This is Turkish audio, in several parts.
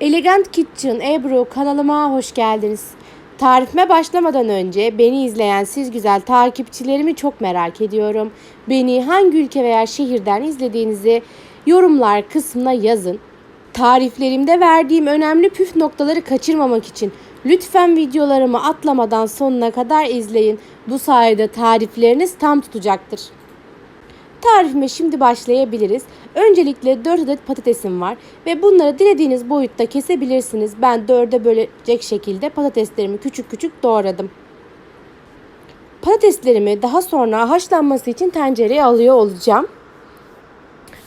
Elegant Kitchen Ebru kanalıma hoş geldiniz. Tarifime başlamadan önce beni izleyen siz güzel takipçilerimi çok merak ediyorum. Beni hangi ülke veya şehirden izlediğinizi yorumlar kısmına yazın. Tariflerimde verdiğim önemli püf noktaları kaçırmamak için lütfen videolarımı atlamadan sonuna kadar izleyin. Bu sayede tarifleriniz tam tutacaktır. Tarifime şimdi başlayabiliriz. Öncelikle 4 adet patatesim var ve bunları dilediğiniz boyutta kesebilirsiniz. Ben 4'e bölecek şekilde patateslerimi küçük küçük doğradım. Patateslerimi daha sonra haşlanması için tencereye alıyor olacağım.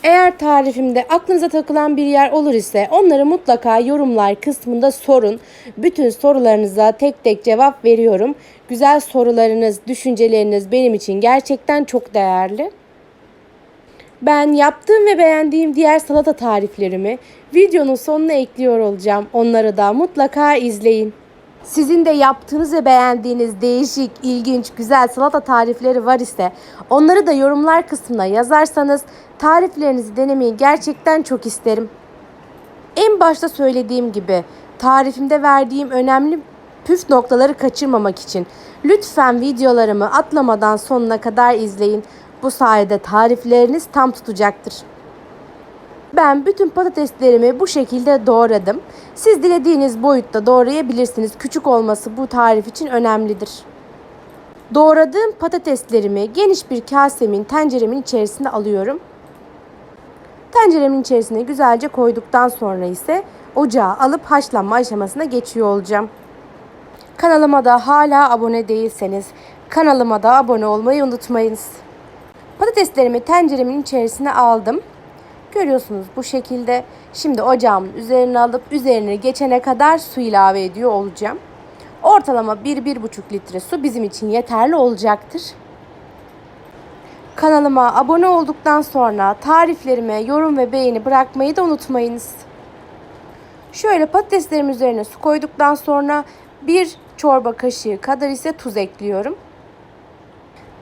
Eğer tarifimde aklınıza takılan bir yer olur ise onları mutlaka yorumlar kısmında sorun. Bütün sorularınıza tek tek cevap veriyorum. Güzel sorularınız, düşünceleriniz benim için gerçekten çok değerli. Ben yaptığım ve beğendiğim diğer salata tariflerimi videonun sonuna ekliyor olacağım. Onları da mutlaka izleyin. Sizin de yaptığınız ve beğendiğiniz değişik, ilginç, güzel salata tarifleri var ise onları da yorumlar kısmına yazarsanız tariflerinizi denemeyi gerçekten çok isterim. En başta söylediğim gibi tarifimde verdiğim önemli püf noktaları kaçırmamak için lütfen videolarımı atlamadan sonuna kadar izleyin. Bu sayede tarifleriniz tam tutacaktır. Ben bütün patateslerimi bu şekilde doğradım. Siz dilediğiniz boyutta doğrayabilirsiniz. Küçük olması bu tarif için önemlidir. Doğradığım patateslerimi geniş bir kasemin tenceremin içerisine alıyorum. Tenceremin içerisine güzelce koyduktan sonra ise ocağa alıp haşlanma aşamasına geçiyor olacağım. Kanalıma da hala abone değilseniz kanalıma da abone olmayı unutmayınız. Patateslerimi tenceremin içerisine aldım. Görüyorsunuz bu şekilde. Şimdi ocağımın üzerine alıp üzerine geçene kadar su ilave ediyor olacağım. Ortalama 1-1,5 litre su bizim için yeterli olacaktır. Kanalıma abone olduktan sonra tariflerime yorum ve beğeni bırakmayı da unutmayınız. Şöyle patateslerim üzerine su koyduktan sonra bir çorba kaşığı kadar ise tuz ekliyorum.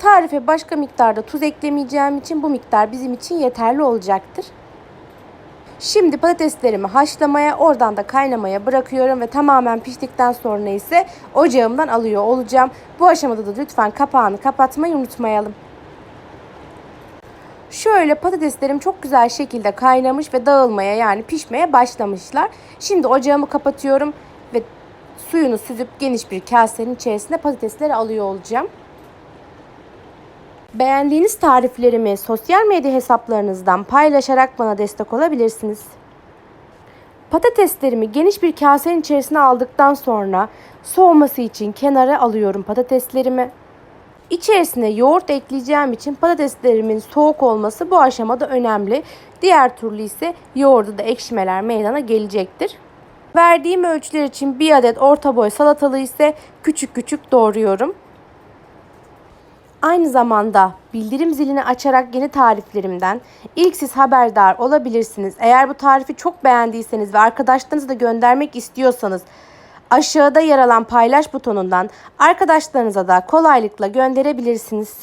Tarife başka miktarda tuz eklemeyeceğim için bu miktar bizim için yeterli olacaktır. Şimdi patateslerimi haşlamaya, oradan da kaynamaya bırakıyorum ve tamamen piştikten sonra ise ocağımdan alıyor olacağım. Bu aşamada da lütfen kapağını kapatmayı unutmayalım. Şöyle patateslerim çok güzel şekilde kaynamış ve dağılmaya yani pişmeye başlamışlar. Şimdi ocağımı kapatıyorum ve suyunu süzüp geniş bir kasenin içerisine patatesleri alıyor olacağım. Beğendiğiniz tariflerimi sosyal medya hesaplarınızdan paylaşarak bana destek olabilirsiniz. Patateslerimi geniş bir kasenin içerisine aldıktan sonra soğuması için kenara alıyorum patateslerimi. İçerisine yoğurt ekleyeceğim için patateslerimin soğuk olması bu aşamada önemli. Diğer türlü ise yoğurda da ekşimeler meydana gelecektir. Verdiğim ölçüler için bir adet orta boy salatalığı ise küçük küçük doğruyorum. Aynı zamanda bildirim zilini açarak yeni tariflerimden ilk siz haberdar olabilirsiniz. Eğer bu tarifi çok beğendiyseniz ve arkadaşlarınıza da göndermek istiyorsanız aşağıda yer alan paylaş butonundan arkadaşlarınıza da kolaylıkla gönderebilirsiniz.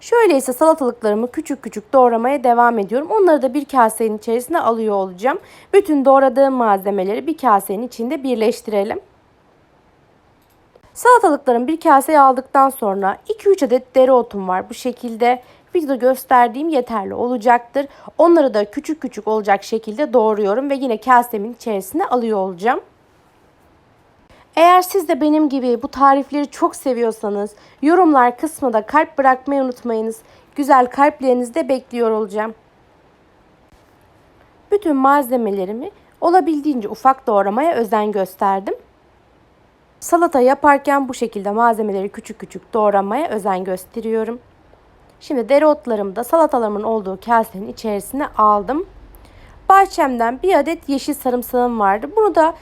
Şöyle ise salatalıklarımı küçük küçük doğramaya devam ediyorum. Onları da bir kasenin içerisine alıyor olacağım. Bütün doğradığım malzemeleri bir kasenin içinde birleştirelim. Salatalıklarımı bir kaseye aldıktan sonra 2-3 adet dereotum var. Bu şekilde videoda gösterdiğim yeterli olacaktır. Onları da küçük küçük olacak şekilde doğruyorum ve yine kasemin içerisine alıyor olacağım. Eğer siz de benim gibi bu tarifleri çok seviyorsanız yorumlar kısmında kalp bırakmayı unutmayınız. Güzel kalplerinizi de bekliyor olacağım. Bütün malzemelerimi olabildiğince ufak doğramaya özen gösterdim. Salata yaparken bu şekilde malzemeleri küçük küçük doğramaya özen gösteriyorum. Şimdi dereotlarımı da salatalarımın olduğu kasenin içerisine aldım. Bahçemden bir adet yeşil sarımsağım vardı. Bunu da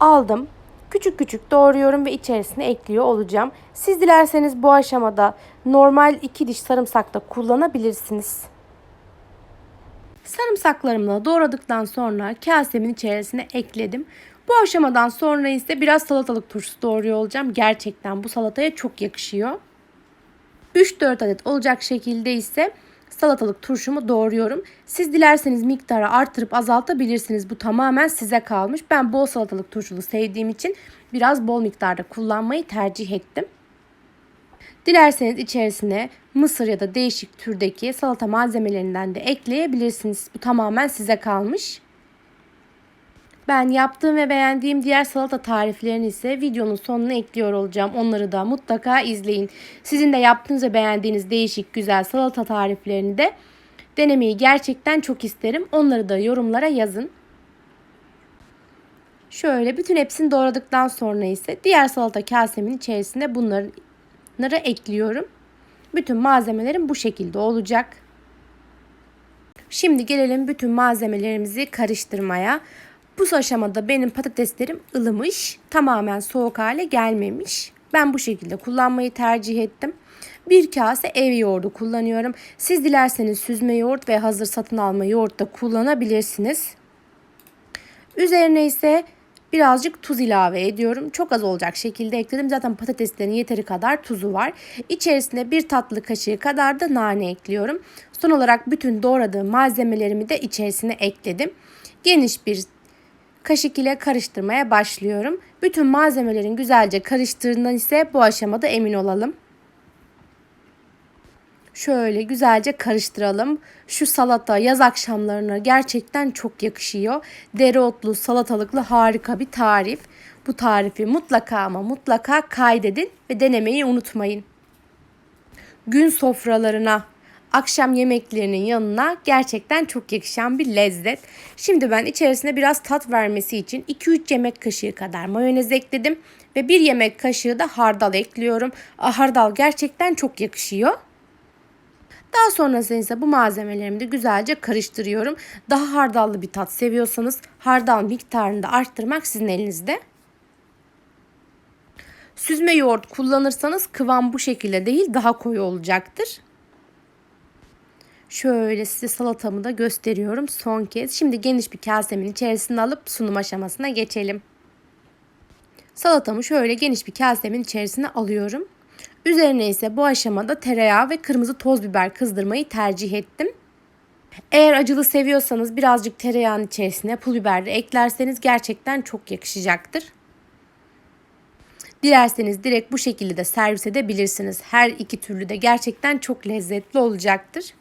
aldım. Küçük küçük doğruyorum ve içerisine ekliyor olacağım. Siz dilerseniz bu aşamada normal iki diş sarımsak da kullanabilirsiniz. Sarımsaklarımı da doğradıktan sonra kasemin içerisine ekledim. Bu aşamadan sonra ise biraz salatalık turşusu doğruyor olacağım. Gerçekten bu salataya çok yakışıyor. 3-4 adet olacak şekilde ise salatalık turşumu doğruyorum. Siz dilerseniz miktarı artırıp azaltabilirsiniz. Bu tamamen size kalmış. Ben bol salatalık turşulu sevdiğim için biraz bol miktarda kullanmayı tercih ettim. Dilerseniz içerisine mısır ya da değişik türdeki salata malzemelerinden de ekleyebilirsiniz. Bu tamamen size kalmış. Ben yaptığım ve beğendiğim diğer salata tariflerini ise videonun sonuna ekliyor olacağım. Onları da mutlaka izleyin. Sizin de yaptığınız ve beğendiğiniz değişik güzel salata tariflerini de denemeyi gerçekten çok isterim. Onları da yorumlara yazın. Şöyle bütün hepsini doğradıktan sonra ise diğer salata kasemin içerisine bunları ekliyorum. Bütün malzemelerim bu şekilde olacak. Şimdi gelelim bütün malzemelerimizi karıştırmaya. Bu aşamada benim patateslerim ılımış. Tamamen soğuk hale gelmemiş. Ben bu şekilde kullanmayı tercih ettim. Bir kase ev yoğurdu kullanıyorum. Siz dilerseniz süzme yoğurt ve hazır satın alma yoğurt da kullanabilirsiniz. Üzerine ise birazcık tuz ilave ediyorum. Çok az olacak şekilde ekledim. Zaten patateslerin yeteri kadar tuzu var. İçerisine bir tatlı kaşığı kadar da nane ekliyorum. Son olarak bütün doğradığım malzemelerimi de içerisine ekledim. Geniş bir kaşık ile karıştırmaya başlıyorum. Bütün malzemelerin güzelce karıştığından ise bu aşamada emin olalım. Şöyle güzelce karıştıralım. Şu salata yaz akşamlarına gerçekten çok yakışıyor. Dereotlu, salatalıklı harika bir tarif. Bu tarifi mutlaka ama mutlaka kaydedin ve denemeyi unutmayın. Gün sofralarına akşam yemeklerinin yanına gerçekten çok yakışan bir lezzet. Şimdi ben içerisine biraz tat vermesi için 2-3 yemek kaşığı kadar mayonez ekledim ve 1 yemek kaşığı da hardal ekliyorum. Hardal gerçekten çok yakışıyor. Daha sonrasında ise bu malzemelerimi de güzelce karıştırıyorum. Daha hardallı bir tat seviyorsanız hardal miktarını da arttırmak sizin elinizde. Süzme yoğurt kullanırsanız kıvam bu şekilde değil daha koyu olacaktır. Şöyle size salatamı da gösteriyorum son kez. Şimdi geniş bir kasemin içerisine alıp sunum aşamasına geçelim. Salatamı şöyle geniş bir kasemin içerisine alıyorum. Üzerine ise bu aşamada tereyağı ve kırmızı toz biber kızdırmayı tercih ettim. Eğer acılı seviyorsanız birazcık tereyağın içerisine pul biber de eklerseniz gerçekten çok yakışacaktır. Dilerseniz direkt bu şekilde de servis edebilirsiniz. Her iki türlü de gerçekten çok lezzetli olacaktır.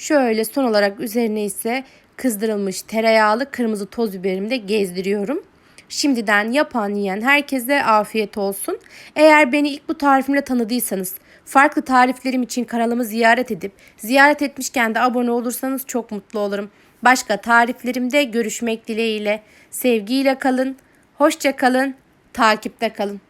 Şöyle son olarak üzerine ise kızdırılmış tereyağlı kırmızı toz biberimi de gezdiriyorum. Şimdiden yapan yiyen herkese afiyet olsun. Eğer beni ilk bu tarifimle tanıdıysanız, farklı tariflerim için kanalımı ziyaret edip, ziyaret etmişken de abone olursanız çok mutlu olurum. Başka tariflerimde görüşmek dileğiyle. Sevgiyle kalın, hoşça kalın, takipte kalın.